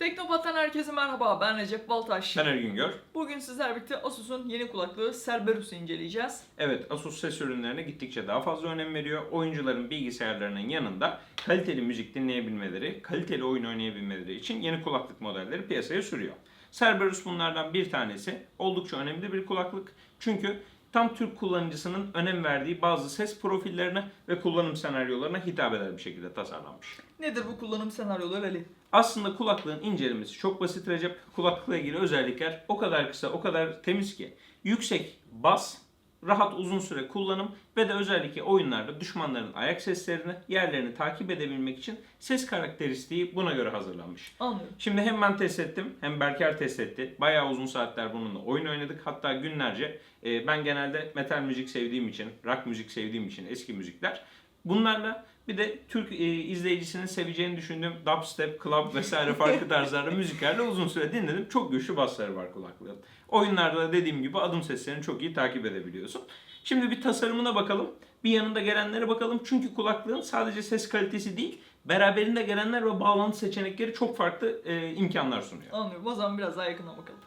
Teknopat'tan herkese merhaba. Ben Recep Baltaş. Ben Ergün Gör. Bugün sizlerle birlikte Asus'un yeni kulaklığı Cerberus'u inceleyeceğiz. Evet, Asus ses ürünlerine gittikçe daha fazla önem veriyor. Oyuncuların bilgisayarlarının yanında kaliteli müzik dinleyebilmeleri, kaliteli oyun oynayabilmeleri için yeni kulaklık modelleri piyasaya sürüyor. Cerberus bunlardan bir tanesi. Oldukça önemli bir kulaklık. Çünkü tam Türk kullanıcısının önem verdiği bazı ses profillerine ve kullanım senaryolarına hitap eder bir şekilde tasarlanmış. Nedir bu kullanım senaryoları Ali? Aslında kulaklığın incelemesi çok basit Recep. Kulaklıkla ilgili özellikler o kadar kısa, o kadar temiz ki. Yüksek bas, rahat uzun süre kullanım ve de özellikle oyunlarda düşmanların ayak seslerini, yerlerini takip edebilmek için ses karakteristiği buna göre hazırlanmış. Anlıyorum. Şimdi hem ben test ettim hem Berker test etti. Bayağı uzun saatler bununla oyun oynadık. Hatta günlerce e, ben genelde metal müzik sevdiğim için, rock müzik sevdiğim için eski müzikler. Bunlarla bir de Türk e, izleyicisinin seveceğini düşündüğüm dubstep, club vesaire farklı tarzlarda müziklerle uzun süre dinledim. Çok güçlü basları var kulaklığın. Oyunlarda da dediğim gibi adım seslerini çok iyi takip edebiliyorsun. Şimdi bir tasarımına bakalım. Bir yanında gelenlere bakalım. Çünkü kulaklığın sadece ses kalitesi değil, beraberinde gelenler ve bağlantı seçenekleri çok farklı e, imkanlar sunuyor. Anlıyorum. O zaman biraz daha yakından bakalım.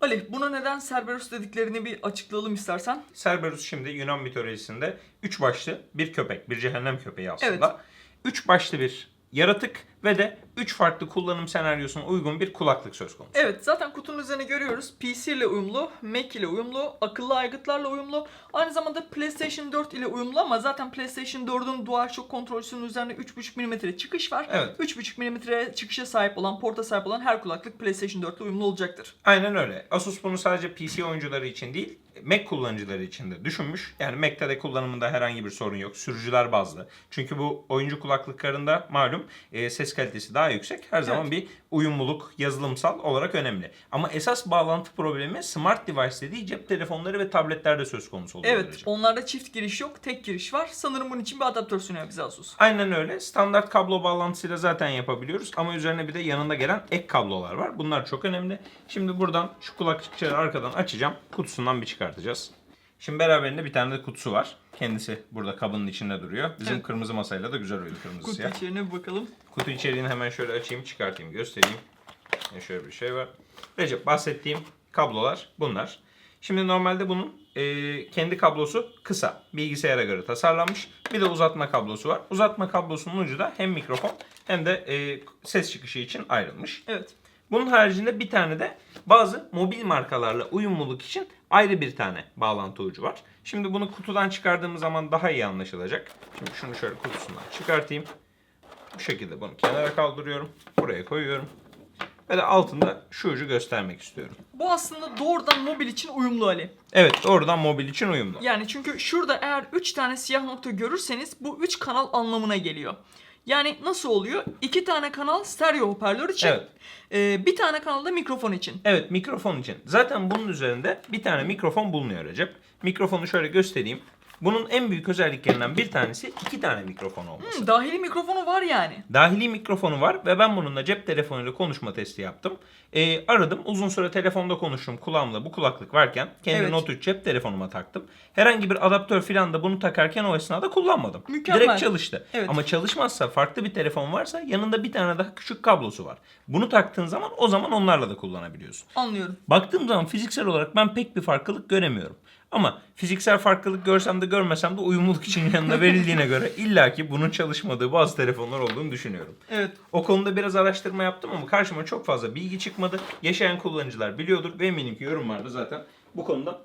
Ali, buna neden Cerberus dediklerini bir açıklayalım istersen. Cerberus şimdi Yunan mitolojisinde üç başlı bir köpek, bir cehennem köpeği aslında. Evet. Üç başlı bir yaratık ve de üç farklı kullanım senaryosuna uygun bir kulaklık söz konusu. Evet, zaten kutunun üzerine görüyoruz. PC ile uyumlu, Mac ile uyumlu, akıllı aygıtlarla uyumlu. Aynı zamanda PlayStation 4 ile uyumlu ama zaten PlayStation 4'ün DualShock kontrolcüsünün üzerinde 3.5 mm çıkış var. Evet. 3.5 mm çıkışa sahip olan, porta sahip olan her kulaklık PlayStation 4 ile uyumlu olacaktır. Aynen öyle. Asus bunu sadece PC oyuncuları için değil, Mac kullanıcıları için de düşünmüş. Yani Mac'te de kullanımında herhangi bir sorun yok. Sürücüler bazlı. Çünkü bu oyuncu kulaklıklarında malum e, ses kalitesi daha yüksek. Her zaman bir uyumluluk yazılımsal olarak önemli. Ama esas bağlantı problemi smart device dediği cep telefonları ve tabletlerde söz konusu oluyor. Evet, böylece. onlarda çift giriş yok, tek giriş var. Sanırım bunun için bir adaptör sunuyor bize Asus. Aynen öyle. Standart kablo bağlantısıyla zaten yapabiliyoruz. Ama üzerine bir de yanında gelen ek kablolar var. Bunlar çok önemli. Şimdi buradan şu kulaklıkçıları arkadan açacağım. Kutusundan bir çıkartacağız. Şimdi beraberinde bir tane de kutusu var. Kendisi burada kabının içinde duruyor. Bizim Evet. kırmızı masayla da güzel uydu kırmızı Kutu siyah. içeriğine bir bakalım. Kutu içeriğini hemen şöyle açayım, çıkartayım, göstereyim. Ya şöyle bir şey var. Recep bahsettiğim kablolar bunlar. Şimdi normalde bunun e, kendi kablosu kısa. Bilgisayara göre tasarlanmış. Bir de uzatma kablosu var. Uzatma kablosunun ucu da hem mikrofon hem de e, ses çıkışı için ayrılmış. Evet. Bunun haricinde bir tane de bazı mobil markalarla uyumluluk için ayrı bir tane bağlantı ucu var. Şimdi bunu kutudan çıkardığımız zaman daha iyi anlaşılacak. Şimdi şunu şöyle kutusundan çıkartayım. Bu şekilde bunu kenara kaldırıyorum. Buraya koyuyorum. Ve de altında şu ucu göstermek istiyorum. Bu aslında doğrudan mobil için uyumlu Ali. Evet doğrudan mobil için uyumlu. Yani çünkü şurada eğer 3 tane siyah nokta görürseniz bu 3 kanal anlamına geliyor. Yani nasıl oluyor? 2 tane kanal stereo hoparlör için. Evet. ee, bir tane kanal da mikrofon için. Evet mikrofon için. Zaten bunun üzerinde bir tane mikrofon bulunuyor Recep. Mikrofonu şöyle göstereyim. Bunun en büyük özelliklerinden bir tanesi iki tane mikrofon olması. Hmm, dahili mikrofonu var yani. Dahili mikrofonu var ve ben bununla cep telefonuyla konuşma testi yaptım. Ee, aradım. Uzun süre telefonda konuştum kulağımla bu kulaklık varken. Kendi Evet. Note 3 cep telefonuma taktım. Herhangi bir adaptör falan da bunu takarken o esnada kullanmadım. Mükemmel. Direkt çalıştı. Evet. Ama çalışmazsa farklı bir telefon varsa yanında bir tane daha küçük kablosu var. Bunu taktığın zaman o zaman onlarla da kullanabiliyorsun. Anlıyorum. Baktığım zaman fiziksel olarak ben pek bir farklılık göremiyorum. Ama fiziksel farklılık görsem de görmesem de uyumluluk için yanına verildiğine göre illaki bunun çalışmadığı bazı telefonlar olduğunu düşünüyorum. Evet. O konuda biraz araştırma yaptım ama karşıma çok fazla bilgi çıkmadı. Yaşayan kullanıcılar biliyordur ve eminim ki yorumlarda zaten bu konuda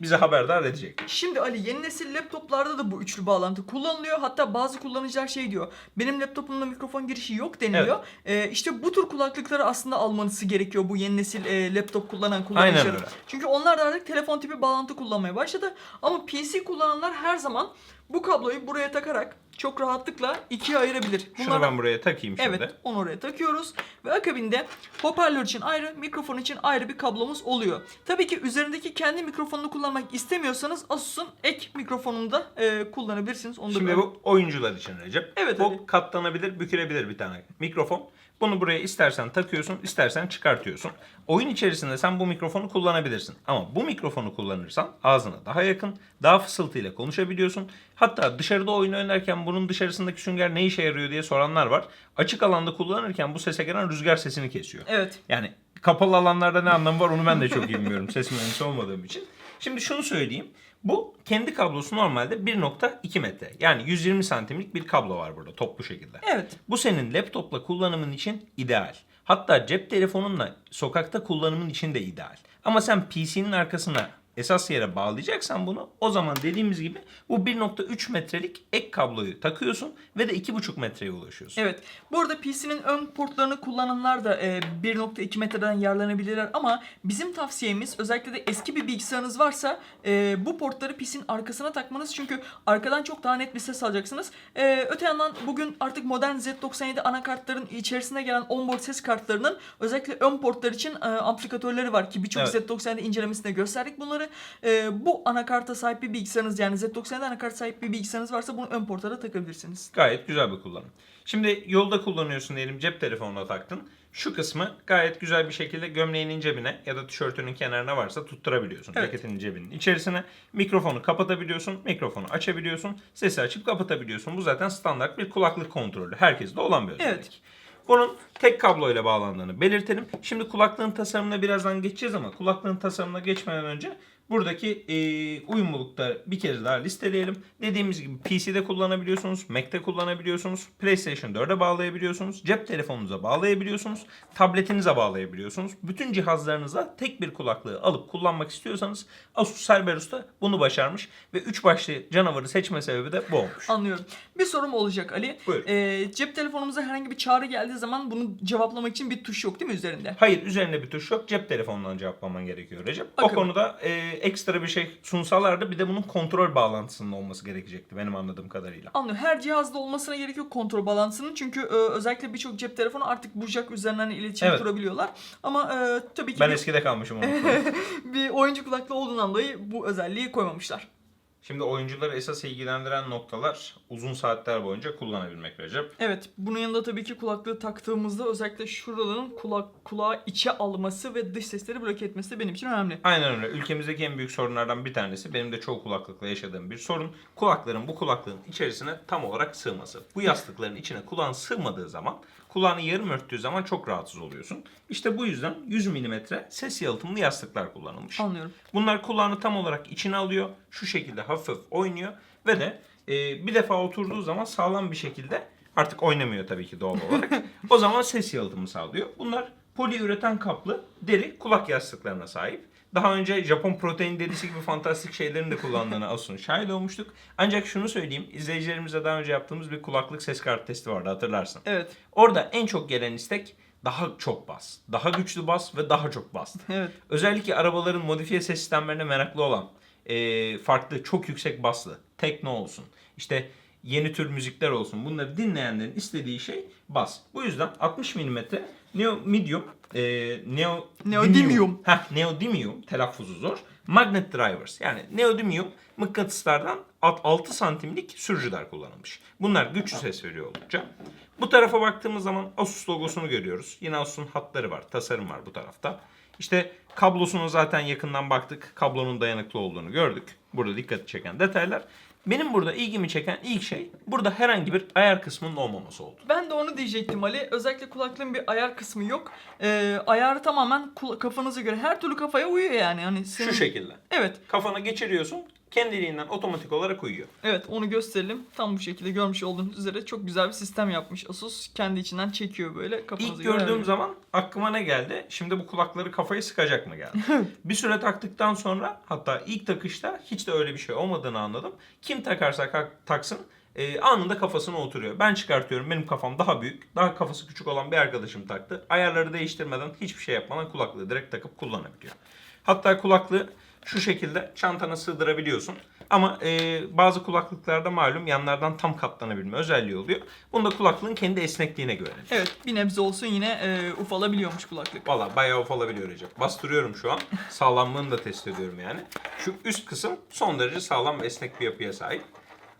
bize haberdar edecek. Şimdi Ali yeni nesil laptoplarda da bu üçlü bağlantı kullanılıyor. Hatta bazı kullanıcılar şey diyor. Benim laptopumda mikrofon girişi yok deniliyor. Ee, işte bu tür kulaklıkları aslında almanızı gerekiyor bu yeni nesil e, laptop kullanan kullanıcıların. Çünkü onlar da artık telefon tipi bağlantı kullanmaya başladı. Ama PC kullananlar her zaman bu kabloyu buraya takarak çok rahatlıkla ikiye ayırabilir. Şunu Bunlardan- ben buraya takayım şimdi. Evet, onu oraya takıyoruz ve akabinde hoparlör için ayrı, mikrofon için ayrı bir kablomuz oluyor. Tabii ki üzerindeki kendi mikrofonunu kullanmak istemiyorsanız Asus'un ek mikrofonunu da e, kullanabilirsiniz. Onu da Şimdi ben- bu oyuncular için Recep. Evet, Bu evet. katlanabilir, bükülebilir bir tane mikrofon. Bunu buraya istersen takıyorsun, istersen çıkartıyorsun. Oyun içerisinde sen bu mikrofonu kullanabilirsin. Ama bu mikrofonu kullanırsan ağzına daha yakın, daha fısıltıyla konuşabiliyorsun. Hatta dışarıda oyun oynarken bunun dışarısındaki sünger ne işe yarıyor diye soranlar var. Açık alanda kullanırken bu sese gelen rüzgar sesini kesiyor. Evet. Yani kapalı alanlarda ne anlamı var onu ben de çok bilmiyorum ses mühendisi olmadığım için. Şimdi şunu söyleyeyim. Bu kendi kablosu normalde 1.2 metre. Yani 120 santimlik bir kablo var burada toplu şekilde. Evet. Bu senin laptopla kullanımın için ideal. Hatta cep telefonunla sokakta kullanımın için de ideal. Ama sen PC'nin arkasına esas yere bağlayacaksan bunu o zaman dediğimiz gibi bu 1.3 metrelik ek kabloyu takıyorsun ve de 2.5 metreye ulaşıyorsun. Evet. Bu arada PC'nin ön portlarını kullananlar da e, 1.2 metreden yararlanabilirler ama bizim tavsiyemiz özellikle de eski bir bilgisayarınız varsa e, bu portları PC'nin arkasına takmanız çünkü arkadan çok daha net bir ses alacaksınız. E, öte yandan bugün artık modern Z97 anakartların içerisine gelen onboard ses kartlarının özellikle ön portlar için e, amplifikatörleri var ki birçok Evet. Z97 incelemesinde gösterdik bunları. E, bu anakarta sahip bir bilgisayarınız yani Z97 anakart sahip bir bilgisayarınız varsa bunu ön porta da takabilirsiniz. Gayet güzel bir kullanım. Şimdi yolda kullanıyorsun diyelim cep telefonuna taktın. Şu kısmı gayet güzel bir şekilde gömleğinin cebine ya da tişörtünün kenarına varsa tutturabiliyorsun. Evet. Ceketinin cebinin içerisine. Mikrofonu kapatabiliyorsun, mikrofonu açabiliyorsun, sesi açıp kapatabiliyorsun. Bu zaten standart bir kulaklık kontrolü. Herkeste olan bir özellik. Evet. Bunun tek kabloyla bağlandığını belirtelim. Şimdi kulaklığın tasarımına birazdan geçeceğiz ama kulaklığın tasarımına geçmeden önce buradaki e, uyumlulukları bir kez daha listeleyelim. Dediğimiz gibi PC'de kullanabiliyorsunuz, Mac'te kullanabiliyorsunuz, PlayStation 4'e bağlayabiliyorsunuz, cep telefonunuza bağlayabiliyorsunuz, tabletinize bağlayabiliyorsunuz. Bütün cihazlarınıza tek bir kulaklığı alıp kullanmak istiyorsanız Asus Cerberus'ta bunu başarmış ve 3 başlı canavarı seçme sebebi de bu olmuş. Anlıyorum. Bir sorum olacak Ali. Buyurun. Ee, cep telefonumuza herhangi bir çağrı geldiği zaman bunu cevaplamak için bir tuş yok değil mi üzerinde? Hayır üzerinde bir tuş yok. Cep telefonundan cevaplaman gerekiyor Recep. O Bakın. konuda e, ekstra bir şey sunsalardı bir de bunun kontrol bağlantısının olması gerekecekti benim anladığım kadarıyla. Anlıyorum. Her cihazda olmasına gerek yok kontrol balansının. Çünkü e, özellikle birçok cep telefonu artık bu jack üzerinden iletişim Evet. kurabiliyorlar. Ama e, tabii ki Ben bir, eskide kalmışım onu. bir oyuncu kulaklığı olduğundan dolayı bu özelliği koymamışlar. Şimdi oyuncuları esas ilgilendiren noktalar uzun saatler boyunca kullanabilmek Recep. Evet, bunun yanında tabii ki kulaklığı taktığımızda özellikle şuraların kulak kulağı içe alması ve dış sesleri bloke etmesi de benim için önemli. Aynen öyle. Ülkemizdeki en büyük sorunlardan bir tanesi benim de çoğu kulaklıkla yaşadığım bir sorun. Kulakların bu kulaklığın içerisine tam olarak sığması. Bu yastıkların içine kulağın sığmadığı zaman, kulağını yarım örttüğü zaman çok rahatsız oluyorsun. İşte bu yüzden 100 mm ses yalıtımlı yastıklar kullanılmış. Anlıyorum. Bunlar kulağını tam olarak içine alıyor. Şu şekilde hafif oynuyor. Ve de e, bir defa oturduğu zaman sağlam bir şekilde artık oynamıyor tabii ki doğal olarak. o zaman ses yalıtımı sağlıyor. Bunlar poliüretan kaplı deri kulak yastıklarına sahip. Daha önce Japon protein derisi gibi fantastik şeylerin de kullandığını Asus'un şahit olmuştuk. Ancak şunu söyleyeyim. izleyicilerimize daha önce yaptığımız bir kulaklık ses kartı testi vardı hatırlarsın. Evet. Orada en çok gelen istek daha çok bas, daha güçlü bas ve daha çok bas. Evet. Özellikle arabaların modifiye ses sistemlerine meraklı olan, e, farklı, çok yüksek baslı, tekno olsun, işte yeni tür müzikler olsun. Bunları dinleyenlerin istediği şey bas. Bu yüzden 60 mm Neo Medium, e, Neo Neodymium. Heh, Neodymium telaffuzu zor. Magnet drivers yani neodymium mıknatıslardan 6 santimlik sürücüler kullanılmış. Bunlar güçlü ses veriyor oldukça. Bu tarafa baktığımız zaman Asus logosunu görüyoruz. Yine Asus'un hatları var, tasarım var bu tarafta. İşte kablosuna zaten yakından baktık. Kablonun dayanıklı olduğunu gördük. Burada dikkat çeken detaylar. Benim burada ilgimi çeken ilk şey burada herhangi bir ayar kısmının olmaması oldu. Ben de onu diyecektim Ali. Özellikle kulaklığın bir ayar kısmı yok. Ee, ayarı tamamen kafanıza göre. Her türlü kafaya uyuyor yani. Hani senin... Şu şekilde. Evet. Kafana geçiriyorsun, kendiliğinden otomatik olarak uyuyor. Evet onu gösterelim. Tam bu şekilde görmüş olduğunuz üzere çok güzel bir sistem yapmış Asus. Kendi içinden çekiyor böyle kafanıza İlk gördüğüm zaman aklıma ne geldi? Şimdi bu kulakları kafayı sıkacak mı geldi? bir süre taktıktan sonra hatta ilk takışta hiç de öyle bir şey olmadığını anladım. Kim takarsa tak- taksın e, anında kafasına oturuyor. Ben çıkartıyorum benim kafam daha büyük. Daha kafası küçük olan bir arkadaşım taktı. Ayarları değiştirmeden hiçbir şey yapmadan kulaklığı direkt takıp kullanabiliyor. Hatta kulaklığı şu şekilde çantana sığdırabiliyorsun. Ama e, bazı kulaklıklarda malum yanlardan tam katlanabilme özelliği oluyor. Bunda kulaklığın kendi esnekliğine göre. Evet bir nebze olsun yine e, ufalabiliyormuş kulaklık. Valla bayağı ufalabiliyor Recep. Bastırıyorum şu an. Sağlamlığını da test ediyorum yani. Şu üst kısım son derece sağlam ve esnek bir yapıya sahip.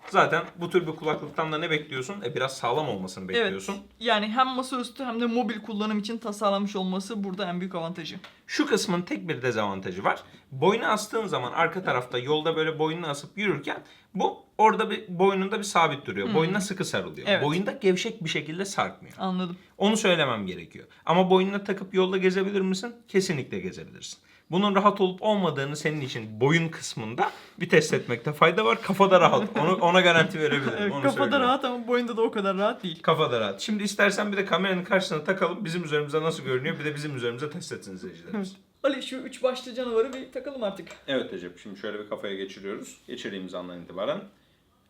Zaten bu tür bir kulaklıktan da ne bekliyorsun? E biraz sağlam olmasını bekliyorsun. Evet. Yani hem masaüstü hem de mobil kullanım için tasarlanmış olması burada en büyük avantajı. Şu kısmın tek bir dezavantajı var. Boynu astığın zaman arka tarafta yolda böyle boynunu asıp yürürken bu orada bir boynunda bir sabit duruyor. Hı. Boynuna sıkı sarılıyor. Evet. Boyunda gevşek bir şekilde sarkmıyor. Anladım. Onu söylemem gerekiyor. Ama boynuna takıp yolda gezebilir misin? Kesinlikle gezebilirsin. Bunun rahat olup olmadığını senin için boyun kısmında bir test etmekte fayda var. Kafada rahat. Onu ona garanti verebilirim. Evet, Onu kafada söyleyeyim. rahat ama boyunda da o kadar rahat değil. Kafada rahat. Şimdi istersen bir de kameranın karşısına takalım. Bizim üzerimize nasıl görünüyor? Bir de bizim üzerimize test etsin izleyicilerimiz. Ali şu üç başlı canavarı bir takalım artık. Evet Recep. Şimdi şöyle bir kafaya geçiriyoruz. Geçirdiğimiz andan itibaren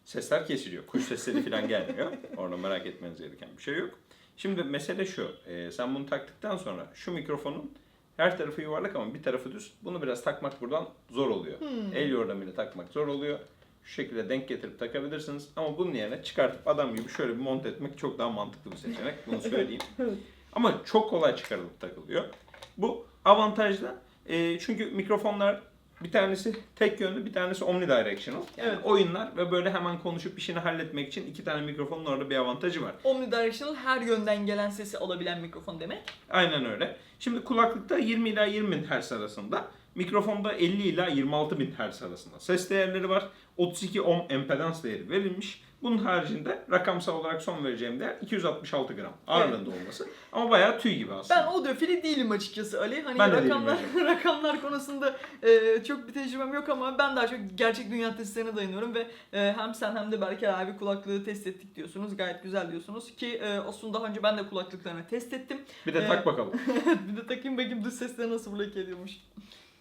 sesler kesiliyor. Kuş sesleri falan gelmiyor. Orada merak etmeniz gereken bir şey yok. Şimdi mesele şu. Ee, sen bunu taktıktan sonra şu mikrofonun her tarafı yuvarlak ama bir tarafı düz. Bunu biraz takmak buradan zor oluyor. El yordamıyla takmak zor oluyor. Şu şekilde denk getirip takabilirsiniz. Ama bunun yerine çıkartıp adam gibi şöyle bir monte etmek çok daha mantıklı bir seçenek. Bunu söyleyeyim. Ama çok kolay çıkarılıp takılıyor. Bu avantajlı. Ee, çünkü mikrofonlar bir tanesi tek yönlü, bir tanesi omnidirectional. Yani Evet. oyunlar ve böyle hemen konuşup işini halletmek için iki tane mikrofonun orada bir avantajı var. Omnidirectional her yönden gelen sesi alabilen mikrofon demek. Aynen öyle. Şimdi kulaklıkta 20 ila 20 bin Hz arasında, mikrofonda 50 ila 26 bin Hz arasında ses değerleri var. 32 ohm empedans değeri verilmiş. Bunun haricinde rakamsal olarak son vereceğim değer 266 gram ağırlığında olması. Ama bayağı tüy gibi aslında. Ben audiofili değilim açıkçası Ali. Hani Ben de değilim rakamlar rakamlar konusunda e, çok bir tecrübem yok ama ben daha çok gerçek dünya testlerine dayanıyorum ve e, hem sen hem de Berker abi kulaklığı test ettik diyorsunuz. Gayet güzel diyorsunuz ki e, aslında daha önce ben de kulaklıklarını test ettim. Bir de tak bakalım. bir de takayım bakayım dış sesleri nasıl bloke ediyormuş.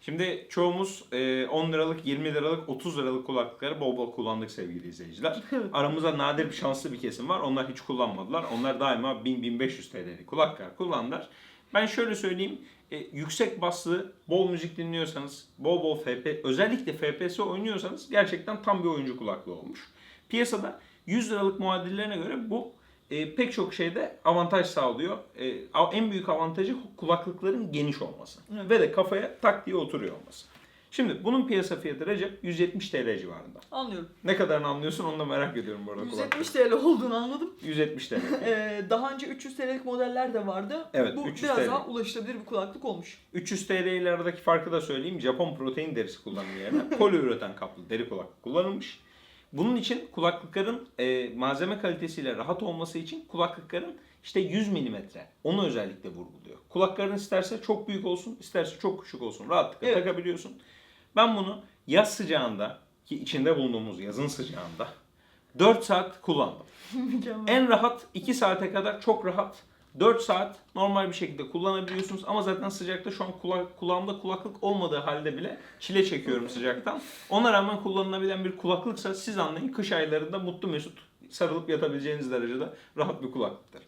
Şimdi çoğumuz e, 10 liralık, 20 liralık, 30 liralık kulaklıkları bol bol kullandık sevgili izleyiciler. Aramızda nadir bir şanslı bir kesim var. Onlar hiç kullanmadılar. Onlar daima 1000-1500 TL'lik kulaklıklar kullandılar. Ben şöyle söyleyeyim. e, yüksek baslı, bol müzik dinliyorsanız, bol bol FP, özellikle FPS oynuyorsanız gerçekten tam bir oyuncu kulaklığı olmuş. Piyasada 100 liralık muadillerine göre bu e, pek çok şeyde avantaj sağlıyor. E, en büyük avantajı kulaklıkların geniş olması. Evet. Ve de kafaya tak diye oturuyor olması. Şimdi bunun piyasa fiyatı Recep 170 TL civarında. Anlıyorum. Ne kadarını anlıyorsun onu da merak ediyorum bu arada. 170 TL olduğunu anladım. 170 TL. Ee, daha önce 300 TL'lik modeller de vardı. Evet, Bu 300 biraz TL. daha ulaşılabilir bir kulaklık olmuş. 300 TL ile aradaki farkı da söyleyeyim. Japon protein derisi kullanımı yerine poliüretan kaplı deri kulaklık kullanılmış. Bunun için kulaklıkların e, malzeme kalitesiyle rahat olması için kulaklıkların işte 100 milimetre onu özellikle vurguluyor. Kulakların isterse çok büyük olsun, isterse çok küçük olsun. Rahatlıkla Evet. takabiliyorsun. Ben bunu yaz sıcağında ki içinde bulunduğumuz yazın sıcağında 4 saat kullandım. En rahat 2 saate kadar çok rahat 4 saat normal bir şekilde kullanabiliyorsunuz ama zaten sıcakta şu an kulak, kulağımda kulaklık olmadığı halde bile çile çekiyorum sıcaktan. Ona rağmen kullanılabilen bir kulaklıksa siz anlayın kış aylarında mutlu mesut sarılıp yatabileceğiniz derecede rahat bir kulaklıktır.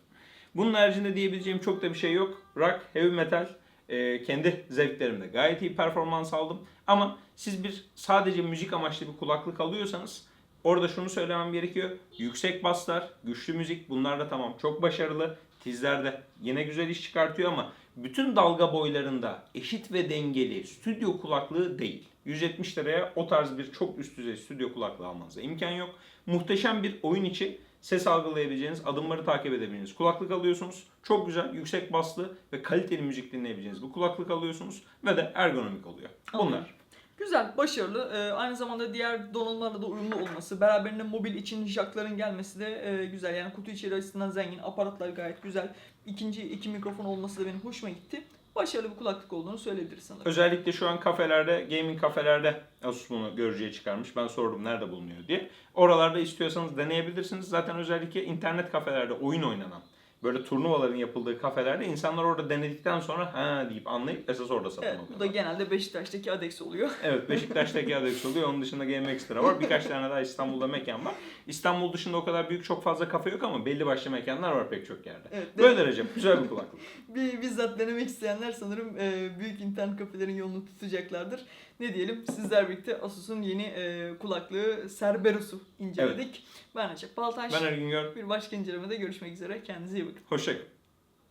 Bunun haricinde diyebileceğim çok da bir şey yok. Rock, heavy metal e, kendi zevklerimde gayet iyi performans aldım. Ama siz bir sadece müzik amaçlı bir kulaklık alıyorsanız Orada şunu söylemem gerekiyor. Yüksek baslar, güçlü müzik bunlar da tamam çok başarılı. Tizlerde yine güzel iş çıkartıyor ama bütün dalga boylarında eşit ve dengeli stüdyo kulaklığı değil. 170 liraya o tarz bir çok üst düzey stüdyo kulaklığı almanıza imkan yok. Muhteşem bir oyun içi ses algılayabileceğiniz, adımları takip edebileceğiniz kulaklık alıyorsunuz. Çok güzel, yüksek baslı ve kaliteli müzik dinleyebileceğiniz bir kulaklık alıyorsunuz ve de ergonomik oluyor. Bunlar. Güzel, başarılı. Ee, aynı zamanda diğer donanımlarla da uyumlu olması, beraberinde mobil için jackların gelmesi de e, güzel. Yani kutu içeri açısından zengin, aparatlar gayet güzel. İkinci iki mikrofon olması da benim hoşuma gitti. Başarılı bir kulaklık olduğunu söyleyebiliriz sanırım. Özellikle şu an kafelerde, gaming kafelerde Asus bunu görücüye çıkarmış. Ben sordum nerede bulunuyor diye. Oralarda istiyorsanız deneyebilirsiniz. Zaten özellikle internet kafelerde oyun oynanan, böyle turnuvaların yapıldığı kafelerde insanlar orada denedikten sonra ha deyip anlayıp esas orada satın Evet, bu da alıyorlar. genelde Beşiktaş'taki Adex oluyor. Evet Beşiktaş'taki Adex oluyor. Onun dışında Game Extra var. Birkaç tane daha İstanbul'da mekan var. İstanbul dışında o kadar büyük çok fazla kafe yok ama belli başlı mekanlar var pek çok yerde. Evet, Böyle derece güzel bir kulaklık. Bir bizzat denemek isteyenler sanırım büyük internet kafelerin yolunu tutacaklardır. Ne diyelim sizler birlikte Asus'un yeni e, kulaklığı Cerberus'u inceledik. Ben Recep Baltaş. Ben Ergün Gör. Bir başka incelemede görüşmek üzere. Kendinize iyi bakın. Hoşçakalın.